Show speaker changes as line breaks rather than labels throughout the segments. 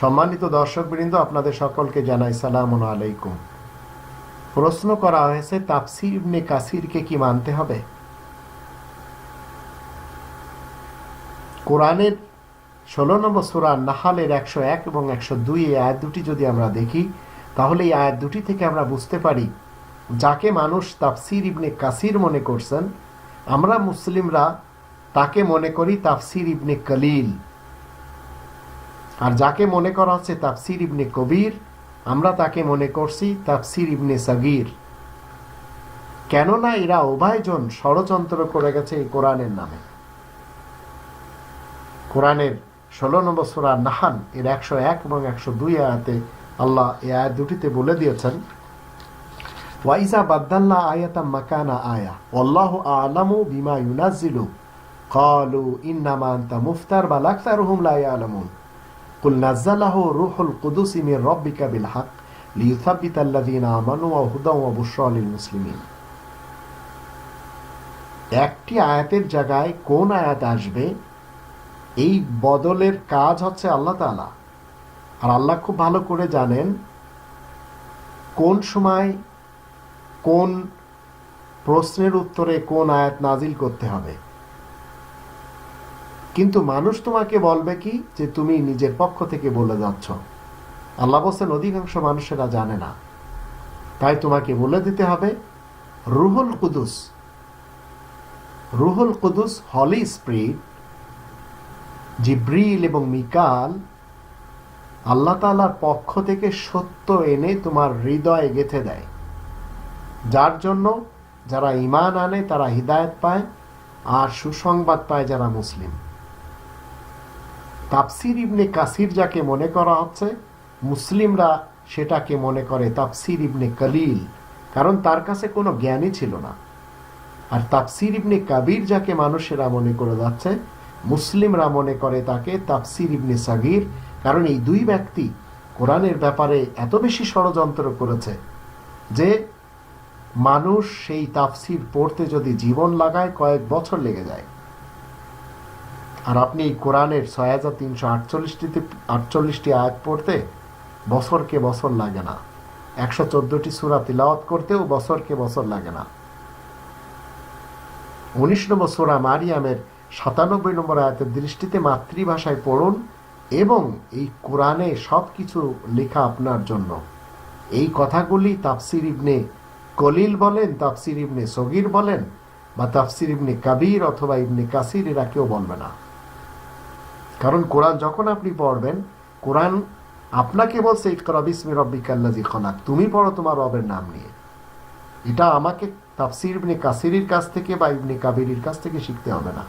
সম্মানিত দর্শকবৃন্দ, আপনাদের সকলকে জানাই সালাম আলাইকুম। প্রশ্ন করা হয়েছে, তাফসির ইবনে কাসিরকে কি মানতে হবে? কোরআনের ষোলো নম্বর সুরা নাহালের একশো এক এবং একশো দুই এই আয়াত দুটি যদি আমরা দেখি, তাহলে এই আয়াত দুটি থেকে আমরা বুঝতে পারি, যাকে মানুষ তাফসির ইবনে কাসির মনে করছেন, আমরা মুসলিমরা তাকে মনে করি তাফসির ইবনে কলিল। আর যাকে মনে করা হচ্ছে তাফসির ইবনে কবির, আমরা তাকে মনে করছি তাফসির ইবনে সাগির। কেননা এরা উভয়জন ষড়যন্ত্র করে গেছে এই কোরআনের নামে। কোরআনের ষোলো নম্বর নাহান এর একশো এক এবং একশো দুই আয়াতে আল্লাহ এ আয়াত দুটিতে বলে দিয়েছেন ওয়াইজা বাদ্দাল্লা আয়াতা মাকানা আয়া অল্লাহ আলামু বিমা ইউনাজিলু قالوا إنما أنت مفتر بل أكثرهم لا يعلمون قل نزله روح القدس من ربك بالحق ليثبت الذين آمنوا وهدى وبشرى للمسلمين একটি আয়াতের জায়গায় কোন আয়াত আসবে এই বদলের কাজ হচ্ছে আল্লাহ তালা আর আল্লাহ খুব ভালো করে জানেন কোন সময় কোন প্রশ্নের উত্তরে কোন আয়াত নাজিল করতে হবে কিন্তু মানুষ তোমাকে বলবে কি? যে তুমি নিজের পক্ষ থেকে বলে যাচ্ছ। আল্লাহ বলছেন, অধিকাংশ মানুষেরা জানে না। তাই তোমাকে বলে দিতে হবে, রুহুল কুদুস। রুহুল কুদুস, হলি স্প্রিট জিব্রিল এবং মিকাল, আল্লাহ তালার পক্ষ থেকে সত্য এনে তোমার হৃদয়ে গেথে দেয়। যার জন্য যারা ইমান আনে, তারা হৃদায়ত পায়, আর সুসংবাদ পায় যারা মুসলিম। তাফসির ইবনে কাসির যাকে মনে করা হচ্ছে, মুসলিমরা সেটাকে মনে করে তাফসির ইবনে কলিল, কারণ তার কাছে কোনো জ্ঞানই ছিল না। আর তাফসির ইবনে কাবির যাকে মানুষেরা মনে করে যাচ্ছে, মুসলিমরা মনে করে তাকে তাফসির ইবনে সাগির, কারণ এই দুই ব্যক্তি কোরআনের ব্যাপারে এত বেশি ষড়যন্ত্র করেছে যে মানুষ সেই তাফসির পড়তে যদি জীবন লাগায়, কয়েক বছর লেগে যায়। আর আপনি কোরআনের ছয় হাজার তিনশো আটচল্লিশটিতে আটচল্লিশটি আয়াত পড়তে বছরকে বছর লাগে না। একশো চোদ্দটি সুরা তিলাওয়াত করতেও বছরকে বছর লাগে না। উনিশ নম্বর সুরা মারিয়ামের সাতানব্বই নম্বর আয়াতের দৃষ্টিতে মাতৃভাষায় পড়ুন এবং এই কোরআনে সব কিছু লেখা আপনার জন্য। এই কথাগুলি তাফসির ইবনে কলিল বলেন, তাফসির ইবনে সগির বলেন বা তাফসির ইবনে কাবির অথবা ইবনে কাসির এরা কেউ বলবে না। কারণ কোরআন যখন আপনি পড়বেন, কোরআন আপনাকে বলছে ইকরা বিসমি রব্বিকাল্লাজি খলাক। তুমি পড়ো তোমার রবের নাম নিয়ে। এটা আমাকে তাফসির ইবনে কাসিরির কাছ থেকে বা ইবনে কাবিরির কাছ থেকে শিখতে হবে না।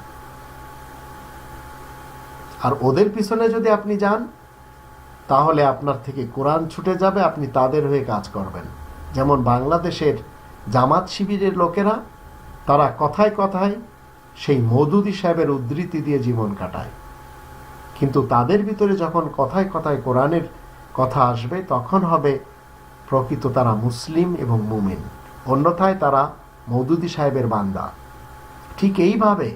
আর ওদের পিছনে যদি আপনি যান, তাহলে আপনার থেকে কোরআন ছুটে যাবে, আপনি তাদের হয়ে কাজ করবেন। যেমন বাংলাদেশের জামাত শিবিরের লোকেরা, তারা কথায় কথায় সেই মধুদি সাহেবের উদ্ধৃতি দিয়ে জীবন কাটায়। কিন্তু তাদের ভিতরে যখন কথায় কথায় কোরআনের কথা আসবে, তখন হবে প্রকৃত তারা মুসলিম এবং মুমিন। অন্যথায় তারা মৌদুদি সাহেবের বান্দা। ঠিক এইভাবে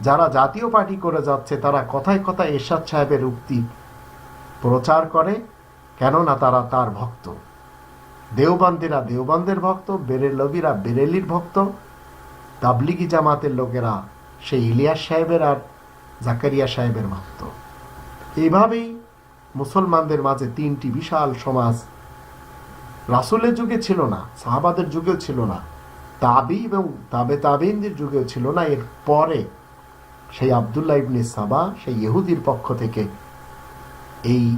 যারা জাতীয় পার্টি করে যাচ্ছে, তারা কথায় কথায় এরশাদ সাহেবের উক্তি প্রচার করে, কেননা তারা তার ভক্ত। দেওবান্দিরা দেওবান্দের ভক্ত, বেরেলবিরা বেরেলির ভক্ত, তাবলিগি জামাতের লোকেরা সেই ইলিয়াস সাহেবের আর জাকারিয়া সাহেবের ভক্ত এইভাবেই মুসলমানদের মাঝে তিনটি বিশাল সমাজ। রাসুলের যুগে ছিল না, সাহাবাদের যুগেও ছিল না, তাবি এবং তাবে তাবিনদের যুগেও ছিল না। এর পরে সেই আবদুল্লাহ ইবনে সাবা, সেই ইহুদির পক্ষ থেকে এই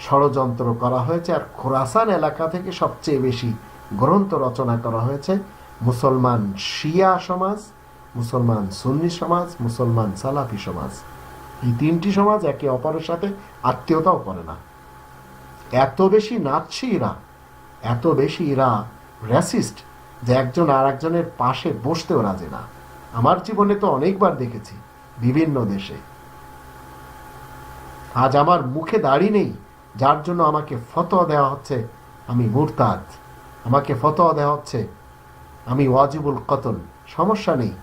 ষড়যন্ত্র করা হয়েছে। আর খোরাসান এলাকা থেকে সবচেয়ে বেশি গ্রন্থ রচনা করা হয়েছে। মুসলমান শিয়া সমাজ মুসলমান সুন্নি সমাজ, মুসলমান সালাফি সমাজ। এই তিনটি সমাজ একে অপরের সাথে আত্মীয়তাও করে না। এত বেশি নাচছি এরা এত বেশি এরা র্যাসিস্ট যে একজন আর একজনের পাশে বসতেও রাজে না। আমার জীবনে তো অনেকবার দেখেছি বিভিন্ন দেশে। আজ আমার মুখে দাড়ি নেই, যার জন্য আমাকে ফতোয়া দেওয়া হচ্ছে আমি মুরতাদ। আমাকে ফতোয়া দেওয়া হচ্ছে আমি ওয়াজিবুল কতল, সমস্যা নেই।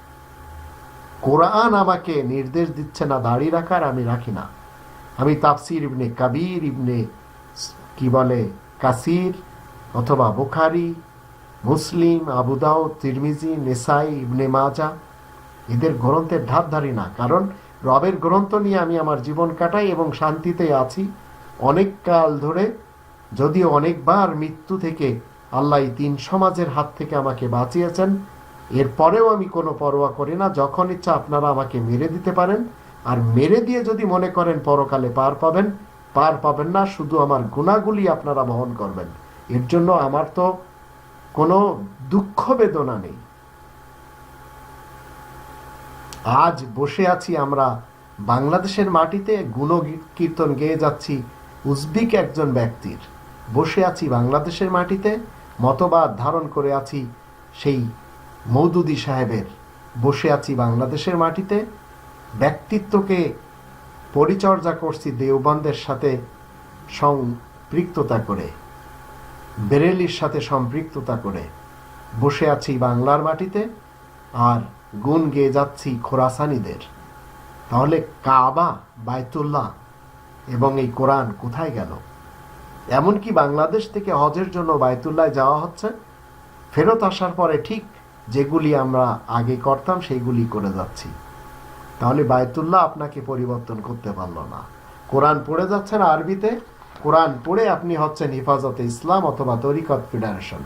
কোরআন আমাকে নির্দেশ দিচ্ছে না, দাড়ি রাখার আমি রাখি না। আমি তাফসির ইবনে কাবির, ইবনে কি বলে, কাসির অথবা বুখারি, মুসলিম আবুদাও তিরমিজি, নেসাই, ইবনে মাজা, এদের গ্রন্থের ধার ধারি না। কারণ রবের গ্রন্থ নিয়ে আমি আমার জীবন কাটাই এবং শান্তিতে আছি। অনেক কাল ধরে যদিও অনেকবার মৃত্যু থেকে আল্লাহ তিন সমাজের হাত থেকে আমাকে বাঁচিয়েছেন এরপরেও আমি কোনো পরোয়া করি না। যখন ইচ্ছা আপনারা আমাকে মেরে দিতে পারেন। আর মেরে দিয়ে যদি মনে করেন পরকালে পার পাবেন পার পাবেন না, শুধু আমার গুণাগুলি আপনারা বহন করবেন। এর জন্য আমার তো কোনো দুঃখ বেদনা নেই। আজ বসে আছি আমরা বাংলাদেশের মাটিতে গুণ কীর্তন গেয়ে যাচ্ছি উজবিক একজন ব্যক্তির। বসে আছি বাংলাদেশের মাটিতে, মতবাদ ধারণ করে আছি সেই মৌদুদি সাহেবের বসে আছি বাংলাদেশের মাটিতে। ব্যক্তিত্বকে পরিচর্যা করছি দেওবন্দের সাথে সম্পৃক্ততা করে, বেরেলির সাথে সম্পৃক্ততা করে। বসে আছি বাংলার মাটিতে আর গুণ গেয়ে যাচ্ছি খোরাসানিদের। তাহলে কাবা বায়তুল্লাহ এবং এই কোরআন কোথায় গেল? এমনকি বাংলাদেশ থেকে হজের জন্য বায়তুল্লায় যাওয়া হচ্ছে, ফেরত আসার পরে ঠিক যেগুলি আমরা আগে করতাম, সেইগুলি করে যাচ্ছি। তাহলে বায়তুল্লাহ আপনাকে পরিবর্তন করতে পারল না। কোরআন পড়ে যাচ্ছেন আরবিতে। কোরআন পড়ে আপনি হচ্ছেন হিফাজতে ইসলাম অথবা তরিকত ফেডারেশন।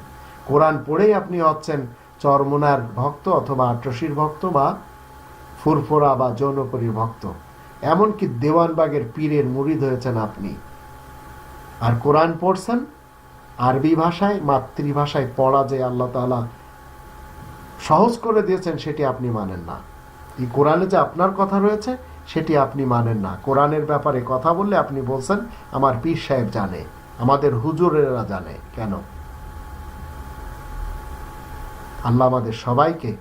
কোরআন পড়েই আপনি হচ্ছেন চরমোনার ভক্ত অথবা আট্রসির ভক্ত বা ফুরফুরা বা যৌনকরীর ভক্ত। এমনকি দেওয়ানবাগের পীরের মুরিদ হয়েছেন আপনি। আর কোরআন পড়ছেন আরবি ভাষায়, মাতৃভাষায় পড়া যে আল্লাহ তাআলা সহজ করে দিয়েছেন, সেটি আপনি মানেন না। এই কোরআনে যে আপনার কথা রয়েছে, সেটি আপনি মানেন না। কোরআনের ব্যাপারে কথা বললে আপনি বলছেন, আমার পীর সাহেব জানে, আমাদের হুজুরেরা জানে। কেন? আল্লাহ আমাদের সবাইকে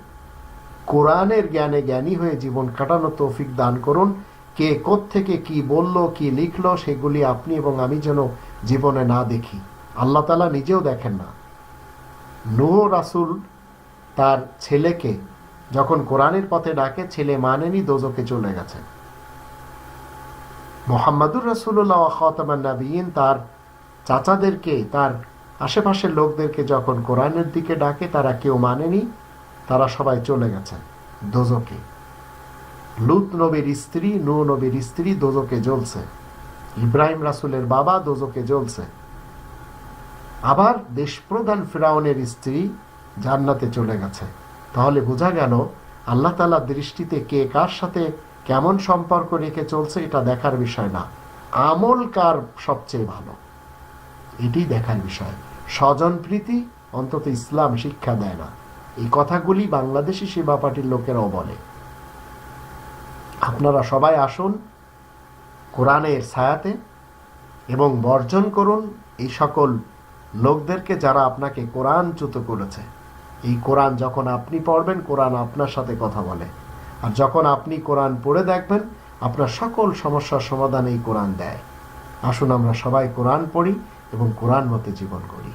কোরআনের জ্ঞানে জ্ঞানী হয়ে জীবন কাটানো তৌফিক দান করুন। কে থেকে কি বলল, কি লিখলো, সেগুলি আপনি এবং আমি যেন জীবনে না দেখি। আল্লাহ তালা নিজেও দেখেন না। নুহ রাসুল তার ছেলেকে যখন কোরআনের পথে ডাকে, ছেলে মানেনি দোজকে চলে গেছে। মোহাম্মদুর রাসুল্লাহ খতামান নাবিয়িন তার চাচাদেরকে, তার আশেপাশের লোকদেরকে যখন কোরআনের দিকে ডাকে, তারা কেউ মানেনি, তারা সবাই চলে গেছে দোজকে লুত নবীর স্ত্রী নু নবীর স্ত্রী দোজকে জ্বলছে। ইব্রাহিম রাসুলের বাবা দোজকে জ্বলছে। আবার দেশপ্রধান ফিরাউনের স্ত্রী জান্নাতে চলে গেছে। তাহলে বোঝা গেল আল্লাহ তালার দৃষ্টিতে কে কার সাথে কেমন সম্পর্ক রেখে চলছে এটা দেখার বিষয় না। আমল কার সবচেয়ে ভালো? এটি দেখার বিষয়। স্বজন প্রীতি অন্তত ইসলাম শিক্ষা দেয় না। এই কথাগুলি বাংলাদেশি সেবা পার্টির লোকেরাও বলে। আপনারা সবাই আসুন, কোরআনের ছায়াতে এবং বর্জন করুন এই সকল লোকদেরকে যারা আপনাকে কোরআনচ্যুত করেছে। এই কোরআন যখন আপনি পড়বেন, কোরআন আপনার সাথে কথা বলে। আর যখন আপনি কোরআন পড়ে দেখবেন, আপনার সকল সমস্যার সমাধান এই কোরআন দেয়। আসুন আমরা সবাই কোরআন পড়ি এবং কোরআন মতে জীবন করি।